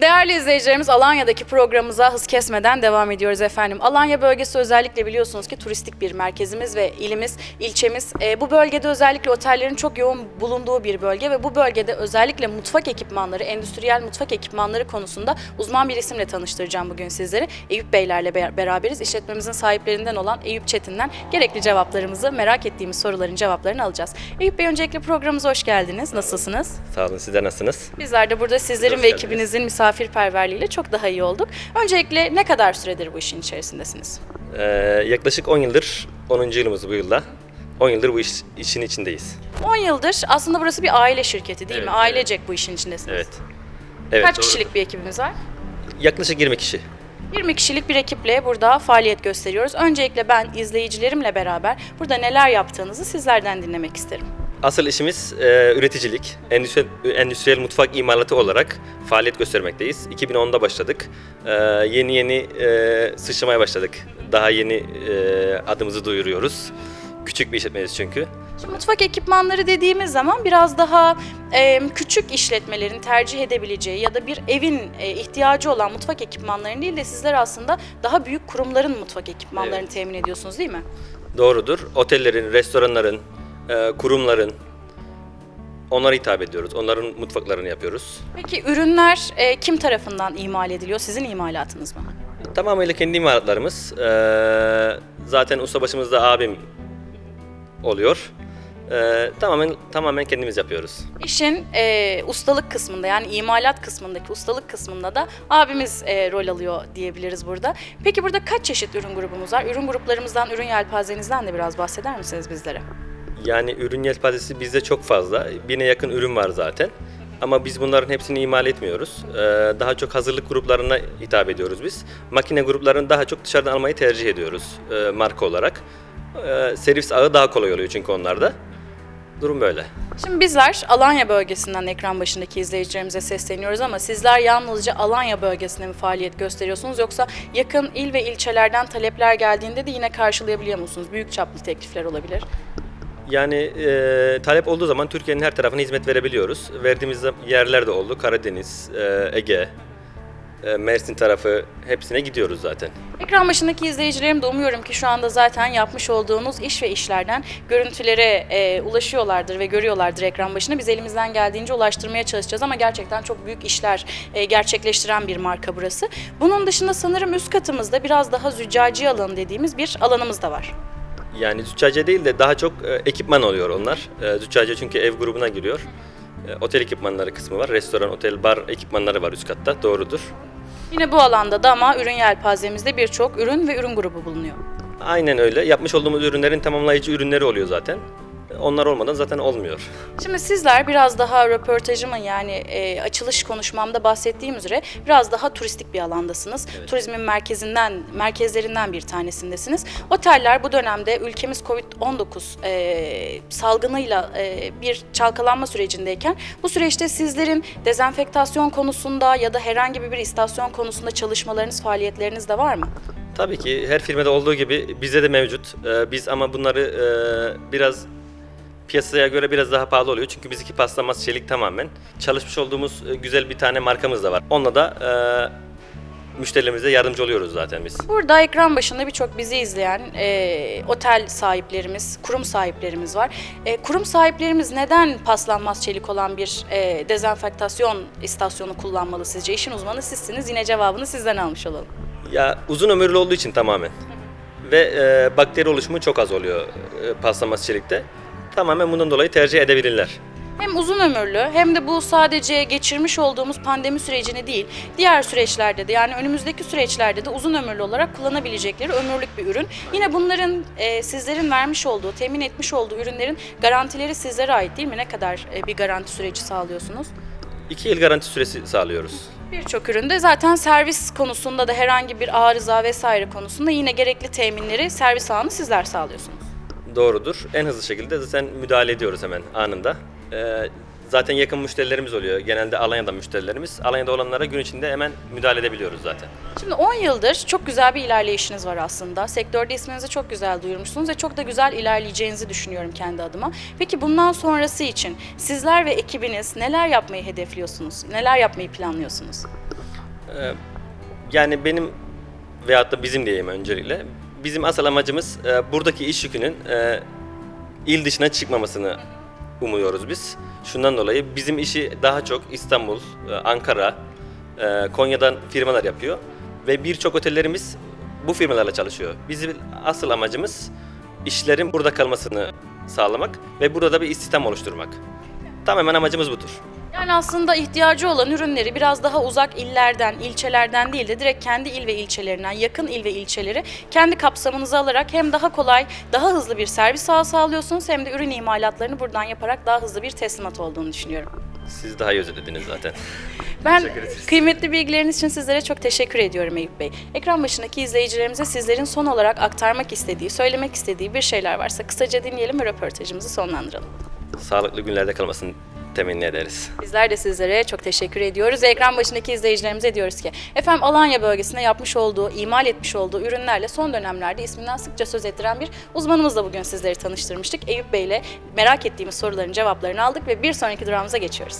Değerli izleyicilerimiz Alanya'daki programımıza hız kesmeden devam ediyoruz efendim. Alanya bölgesi özellikle biliyorsunuz ki turistik bir merkezimiz ve ilimiz, ilçemiz. Ee, bu bölgede özellikle otellerin çok yoğun bulunduğu bir bölge ve bu bölgede özellikle mutfak ekipmanları, endüstriyel mutfak ekipmanları konusunda uzman bir isimle tanıştıracağım bugün sizleri. Eyüp Beylerle be- beraberiz. İşletmemizin sahiplerinden olan Eyüp Çetin'den gerekli cevaplarımızı, merak ettiğimiz soruların cevaplarını alacağız. Eyüp Bey öncelikle programımıza hoş geldiniz. Nasılsınız? Sağ olun, sizler nasılsınız? Bizler de burada sizlerin Hoş ve geldiniz. ekibinizin misafirperverliğiyle çok daha iyi olduk. Öncelikle ne kadar süredir bu işin içerisindesiniz? Ee, yaklaşık 10 yıldır, 10. yılımız bu yılda. 10 yıldır bu iş, işin içindeyiz. 10 yıldır aslında burası bir aile şirketi değil mi? Evet, Ailecek bu işin içindesiniz. Evet. Evet. Kaç doğru. kişilik bir ekibimiz var? Yaklaşık 20 kişi. 20 kişilik bir ekiple burada faaliyet gösteriyoruz. Öncelikle ben izleyicilerimle beraber burada neler yaptığınızı sizlerden dinlemek isterim. Asıl işimiz e, üreticilik, endüstriyel, endüstriyel mutfak imalatı olarak faaliyet göstermekteyiz. 2010'da başladık. Ee, yeni yeni e, sıçramaya başladık. Daha yeni e, adımızı duyuruyoruz. Küçük bir işletmeyiz çünkü. Şimdi mutfak ekipmanları dediğimiz zaman biraz daha e, küçük işletmelerin tercih edebileceği ya da bir evin e, ihtiyacı olan mutfak ekipmanlarını değil de sizler aslında daha büyük kurumların mutfak ekipmanlarını Evet. temin ediyorsunuz değil mi? Doğrudur. Otellerin, restoranların, e, kurumların onlara hitap ediyoruz. Onların mutfaklarını yapıyoruz. Peki ürünler e, kim tarafından imal ediliyor? Sizin imalatınız mı? Tamamıyla kendi imalatlarımız. Ee, zaten ustabaşımızda abim oluyor. Ee, tamamen tamamen kendimiz yapıyoruz. İşin e, ustalık kısmında yani imalat kısmındaki ustalık kısmında da abimiz e, rol alıyor diyebiliriz burada. Peki burada kaç çeşit ürün grubumuz var? Ürün gruplarımızdan, ürün yelpazenizden de biraz bahseder misiniz bizlere? Yani ürün yelpazesi bizde çok fazla. Bine yakın ürün var zaten. Ama biz bunların hepsini imal etmiyoruz. Ee, daha çok hazırlık gruplarına hitap ediyoruz biz. Makine gruplarını daha çok dışarıdan almayı tercih ediyoruz e, marka olarak. Ee, servis ağı daha kolay oluyor çünkü onlarda. Durum böyle. Şimdi bizler Alanya bölgesinden ekran başındaki izleyicilerimize sesleniyoruz ama sizler yalnızca Alanya bölgesinde mi faaliyet gösteriyorsunuz yoksa yakın il ve ilçelerden talepler geldiğinde de yine karşılayabiliyor musunuz? Büyük çaplı teklifler olabilir. Yani e, talep olduğu zaman Türkiye'nin her tarafına hizmet verebiliyoruz. Verdiğimiz yerler de oldu. Karadeniz, e, Ege, e, Mersin tarafı hepsine gidiyoruz zaten. Ekran başındaki izleyicilerim de umuyorum ki şu anda zaten yapmış olduğunuz iş ve işlerden görüntülere e, ulaşıyorlardır ve görüyorlardır ekran başına. Biz elimizden geldiğince ulaştırmaya çalışacağız ama gerçekten çok büyük işler e, gerçekleştiren bir marka burası. Bunun dışında sanırım üst katımızda biraz daha züccaci alanı dediğimiz bir alanımız da var. Yani züccaciye değil de daha çok e, ekipman oluyor onlar. Züccaciye çünkü ev grubuna giriyor. E, otel ekipmanları kısmı var. Restoran, otel, bar ekipmanları var üst katta. Doğrudur. Yine bu alanda da ama ürün yelpazemizde birçok ürün ve ürün grubu bulunuyor. Aynen öyle. Yapmış olduğumuz ürünlerin tamamlayıcı ürünleri oluyor zaten. Onlar olmadan zaten olmuyor. Şimdi sizler biraz daha röportajımın yani e, açılış konuşmamda bahsettiğim üzere biraz daha turistik bir alandasınız. Turizmin merkezinden, merkezlerinden bir tanesindesiniz. Oteller bu dönemde ülkemiz Covid-19 e, salgınıyla e, bir çalkalanma sürecindeyken bu süreçte sizlerin dezenfektasyon konusunda ya da herhangi bir istasyon konusunda çalışmalarınız, faaliyetleriniz de var mı? Tabii ki her firmada olduğu gibi bizde de mevcut. Ee, biz ama bunları e, biraz piyasaya göre biraz daha pahalı oluyor. Çünkü bizimki paslanmaz çelik tamamen. Çalışmış olduğumuz e, güzel bir tane markamız da var. Onunla da e, müşterilerimize yardımcı oluyoruz zaten biz. Burada ekran başında birçok bizi izleyen e, otel sahiplerimiz, kurum sahiplerimiz var. E, kurum sahiplerimiz neden paslanmaz çelik olan bir e, dezenfektasyon istasyonu kullanmalı sizce? İşin uzmanı sizsiniz. Yine cevabını sizden almış olalım. Ya uzun ömürlü olduğu için tamamen. Ve e, bakteri oluşumu çok az oluyor e, paslanmaz çelikte. Tamamen bundan dolayı tercih edebilirler. Hem uzun ömürlü hem de bu sadece geçirmiş olduğumuz pandemi sürecini değil, diğer süreçlerde de yani önümüzdeki süreçlerde de uzun ömürlü olarak kullanabilecekleri ömürlük bir ürün. Yine bunların e, sizlerin vermiş olduğu, temin etmiş olduğu ürünlerin garantileri sizlere ait değil mi? Ne kadar e, bir garanti süreci sağlıyorsunuz? İki yıl garanti süresi sağlıyoruz. Birçok üründe zaten servis konusunda da herhangi bir arıza vesaire konusunda yine gerekli teminleri servis ağını sizler sağlıyorsunuz. Doğrudur. En hızlı şekilde zaten müdahale ediyoruz hemen anında. Ee, zaten yakın müşterilerimiz oluyor. Genelde Alanya'da müşterilerimiz. Alanya'da olanlara gün içinde hemen müdahale edebiliyoruz zaten. Şimdi 10 yıldır çok güzel bir ilerleyişiniz var aslında. Sektörde isminizi çok güzel duyurmuşsunuz ve çok da güzel ilerleyeceğinizi düşünüyorum kendi adıma. Peki bundan sonrası için sizler ve ekibiniz neler yapmayı hedefliyorsunuz? Neler yapmayı planlıyorsunuz? Ee, Yani benim veyahut da bizim diyeyim öncelikle. Bizim asıl amacımız e, buradaki iş yükünün e, il dışına çıkmamasını umuyoruz biz. Şundan dolayı bizim işi daha çok İstanbul, e, Ankara, e, Konya'dan firmalar yapıyor ve birçok otellerimiz bu firmalarla çalışıyor. Bizim asıl amacımız işlerin burada kalmasını sağlamak ve burada da bir istihdam oluşturmak. Tamamen amacımız budur. Yani aslında ihtiyacı olan ürünleri biraz daha uzak illerden, ilçelerden değil de direkt kendi il ve ilçelerinden, yakın il ve ilçeleri kendi kapsamınıza alarak hem daha kolay, daha hızlı bir servis ağı sağlıyorsunuz hem de ürün imalatlarını buradan yaparak daha hızlı bir teslimat olduğunu düşünüyorum. Siz daha iyi özetlediniz zaten. Ben kıymetli bilgileriniz için sizlere çok teşekkür ediyorum Eyüp Bey. Ekran başındaki izleyicilerimize sizlerin son olarak aktarmak istediği, söylemek istediği bir şeyler varsa kısaca dinleyelim ve röportajımızı sonlandıralım. Sağlıklı günlerde kalmasını temenni ederiz. Bizler de sizlere çok teşekkür ediyoruz. Ekran başındaki izleyicilerimize diyoruz ki efendim Alanya bölgesinde yapmış olduğu, imal etmiş olduğu ürünlerle son dönemlerde isminden sıkça söz ettiren bir uzmanımızla bugün sizleri tanıştırmıştık. Eyüp Bey ile merak ettiğimiz soruların cevaplarını aldık ve bir sonraki durağımıza geçiyoruz.